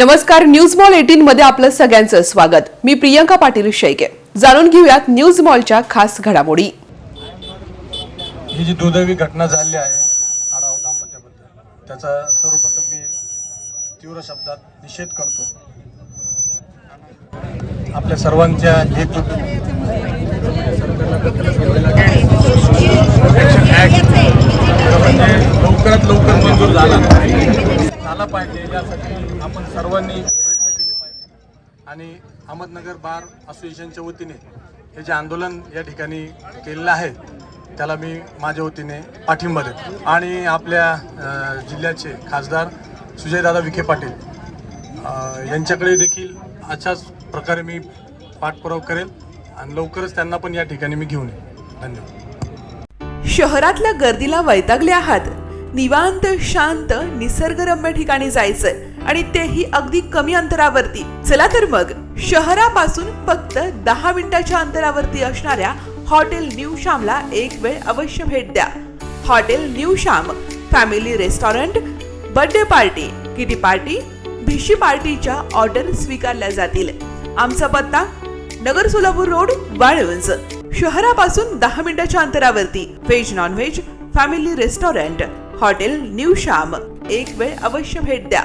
नमस्कार news mall eighteen मध्ये आपलं सगळ्यांचं स्वागत. मी प्रियंका पाटील शेळके. जाणून घेऊयात न्यूज मॉलच्या खास घडामोडी. ही जी दुर्दैवी घटना झाली आहे आढाव दाम्पत्याबद्दल त्याचा सर्वप्रथम मी तीव्र शब्दात निषेध करतो. आपल्या सर्वांच्या एकजूट यासाठी आपण सर्वांनी प्रयत्न केले पाहिजे. आणि अहमदनगर बार असोसिएशनच्या वतीने हे जे आंदोलन या ठिकाणी केलेलं आहे त्याला मी माझ्या वतीने पाठिंबा देतो. आणि आपल्या जिल्ह्याचे खासदार सुजयदादा विखे पाटील यांच्याकडे देखील अशाच प्रकारे मी पाठपुरावा करेल आणि लवकरच त्यांना पण या ठिकाणी मी घेऊन येईन. धन्यवाद. शहरातल्या गर्दीला वैतागले आहात. निवांत शांत निसर्गरम्य ठिकाणी जायचंय आणि तेही अगदी कमी अंतरावरती. चला तर मग शहरापासून फक्त दहा मिनिटाच्या अंतरावरती असणाऱ्या हॉटेल न्यू श्यामला एक वेळ अवश्य भेट द्या. Hotel new Shyam family restaurant birthday party kitty party भिशी पार्टीच्या ऑर्डर स्वीकारल्या जातील. आमचा पत्ता नगर सोलापूर रोड वाळवंज. शहरापासून दहा मिनिटाच्या अंतरावरती. Veg non veg family restaurant hotel new Shyam एक वेळ अवश्य भेट द्या.